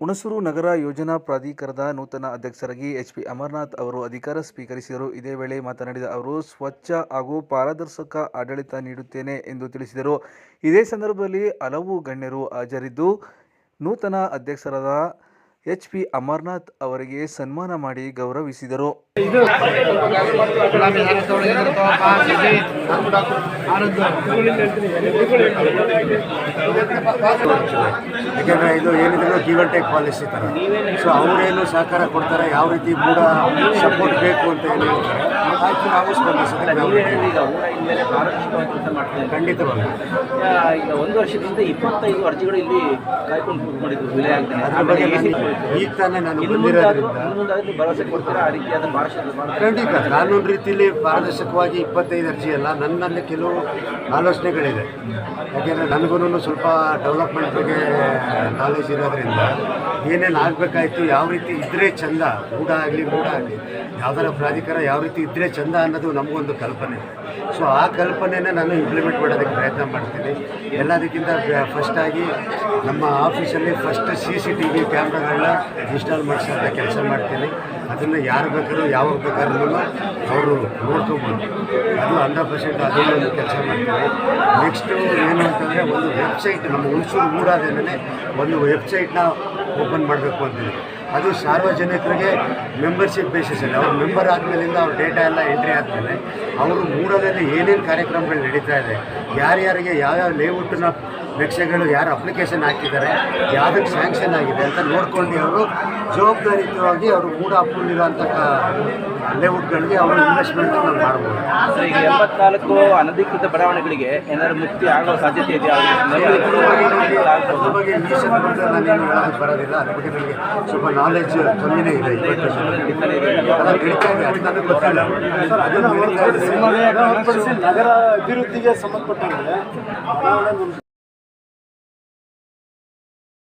ಹುಣಸೂರು ನಗರ ಯೋಜನಾ ಪ್ರಾಧಿಕಾರದ ನೂತನ ಅಧ್ಯಕ್ಷರಾಗಿ ಎಚ್ ಪಿ ಅಮರನಾಥ್ ಅವರು ಅಧಿಕಾರ ಸ್ವೀಕರಿಸಿದರು. ಇದೇ ವೇಳೆ ಮಾತನಾಡಿದ ಅವರು, ಸ್ವಚ್ಛ ಹಾಗೂ ಪಾರದರ್ಶಕ ಆಡಳಿತ ನೀಡುತ್ತೇನೆ ಎಂದು ತಿಳಿಸಿದರು. ಇದೇ ಸಂದರ್ಭದಲ್ಲಿ ಹಲವು ಗಣ್ಯರು ಹಾಜರಿದ್ದು, ನೂತನ ಅಧ್ಯಕ್ಷರಾದ ಎಚ್ ಪಿ ಅಮರ್ನಾಥ್ ಅವರಿಗೆ ಸನ್ಮಾನ ಮಾಡಿ ಗೌರವಿಸಿದರು. ಯಾಕೆಂದರೆ ಇದು ಏನಿದ್ರು ಗಿವ್ ಟೆಕ್ ಪಾಲಿಸಿ ಥರ ಸೊ ಅವರೇನು ಸಹಕಾರ ಕೊಡ್ತಾರೆ, ಯಾವ ರೀತಿ ಕೂಡ ಸಪೋರ್ಟ್ ಬೇಕು ಅಂತ ಹೇಳಿ ಹೇಳ್ತಾರೆ ಆಯ್ತು ನಾವು ಖಂಡಿತವಾಗಿ ಈಗ ಒಂದು ವರ್ಷದಿಂದ ಇಪ್ಪತ್ತೈದು ಅರ್ಜಿಗಳು ಇಲ್ಲಿ ಕಾಯ್ಕೊಂಡು ವಿಲಯ ಈಗ ತಾನೇ ನಾನು ಭರವಸೆ ಕೊಡ್ತೀರಾ? ಆ ರೀತಿಯಾದ ಪಾರದರ್ಶಕ ಖಂಡಿತ. ಕಾನೂನು ರೀತಿಯಲ್ಲಿ ಪಾರದರ್ಶಕವಾಗಿ ಇಪ್ಪತ್ತೈದು ಅರ್ಜಿ ಅಲ್ಲ ನನ್ನಲ್ಲಿ ಕೆಲವು ಆಲೋಚನೆಗಳಿದೆ. ಯಾಕೆಂದರೆ ನನಗೂ ಸ್ವಲ್ಪ ಡೆವಲಪ್ಮೆಂಟ್ ಬಗ್ಗೆ ನಾಲೆಜ್ ಇರೋದ್ರಿಂದ ಏನೇನು ಆಗಬೇಕಾಯ್ತು ಯಾವ ರೀತಿ ಇದ್ದರೆ ಚಂದ ಊಟ ಆಗಲಿ ಊಟ ಆಗಲಿ ಯಾವ್ದಾರ ಪ್ರಾಧಿಕಾರ ಯಾವ ರೀತಿ ಇದ್ದರೆ ಚಂದ ಅನ್ನೋದು ನಮಗೊಂದು ಕಲ್ಪನೆ. ಸೊ ಆ ಕಲ್ಪನೆನೇ ನಾನು ಇಂಪ್ಲಿಮೆಂಟ್ ಮಾಡೋದಕ್ಕೆ ಪ್ರಯತ್ನ ಮಾಡ್ತೀನಿ. ಎಲ್ಲದಕ್ಕಿಂತ ಫಸ್ಟಾಗಿ ನಮ್ಮ ಆಫೀಸಲ್ಲಿ first C C T V ಕ್ಯಾಮ್ರಾಗಳನ್ನ install ಮಾಡಿಸೋಂಥ ಕೆಲಸ ಮಾಡ್ತೀನಿ. ಅದನ್ನು ಯಾರು ಬೇಕಾದ್ರೂ ಯಾವಾಗ ಬೇಕಾದ್ರೂ ಅವರು ನೋಡ್ಕೊಬೋದು. ಅದು ಹಂಡ್ರೆಡ್ ಪರ್ಸೆಂಟ್ ಅದನ್ನು ಕೆಲಸ ಮಾಡ್ತೀನಿ. ನೆಕ್ಸ್ಟು ಏನು ಅಂತಂದರೆ ಒಂದು ವೆಬ್ಸೈಟ್ ನಮ್ಮ ಹುಣಸೂರು ಊರಾದೇನೆ ಒಂದು ವೆಬ್ಸೈಟ್ನ ಓಪನ್ ಮಾಡಬೇಕು ಅಂತೀನಿ ಅದು ಸಾರ್ವಜನಿಕರಿಗೆ ಮೆಂಬರ್ಶಿಪ್ ಬೇಸಿಸಲ್ಲಿ ಅವ್ರು ಮೆಂಬರ್ ಆದಮೇಲಿಂದ ಅವ್ರ ಡೇಟಾ ಎಲ್ಲ ಎಂಟ್ರಿ ಆದಮೇಲೆ, ಅವರು ಮೂರದಲ್ಲಿ ಏನೇನು ಕಾರ್ಯಕ್ರಮಗಳು ನಡೀತಾ ಇದೆ, ಯಾರ್ಯಾರಿಗೆ ಯಾವ್ಯಾವ ಲೇಔಟ್ನ ನಕ್ಷೆಗಳು ಯಾರು ಅಪ್ಲಿಕೇಶನ್ ಹಾಕಿದ್ದಾರೆ ಯಾವುದಕ್ಕೆ ಸ್ಯಾಂಕ್ಷನ್ ಆಗಿದೆ ಅಂತ ನೋಡ್ಕೊಂಡು ಅವರು ಜವಾಬ್ದಾರಿಯುತವಾಗಿ ಅವರು ಮೂಡ ಅಪ್ಪಿರುವಂತಹ ಲೇಔಟ್ಗಳಿಗೆ ಅವರು ಇನ್ವೆಸ್ಟ್ಮೆಂಟ್ ಮಾಡ್ಬೋದು. ಸರ್ ಈಗ ಎಂಬತ್ನಾಲ್ಕು ಅನಧಿಕೃತ ಬಡಾವಣೆಗಳಿಗೆ ಏನಾದ್ರು ಮುಕ್ತಿ ಆಗೋ ಸಾಧ್ಯತೆ ಇದೆ ಅದ್ರ ಬಗ್ಗೆ ನಾನೇನು ಹೇಳೋದಕ್ಕೆ ಬರೋದಿಲ್ಲ. ಅದ್ರ ಬಗ್ಗೆ ನನಗೆ ಸ್ವಲ್ಪ ನಾಲೆಜ್ ಕಮ್ಮಿನೇ ಇದೆ ಇವತ್ತು ಅದನ್ನ ನಡೀತಾ ಇದೆ ಅದು ನನಗೆ ಗೊತ್ತಿಲ್ಲ. ಅದನ್ನು ನಡೀತಾ ನಗರ ಅಭಿವೃದ್ಧಿಗೆ ಸಂಬಂಧಪಟ್ಟಂಗೆ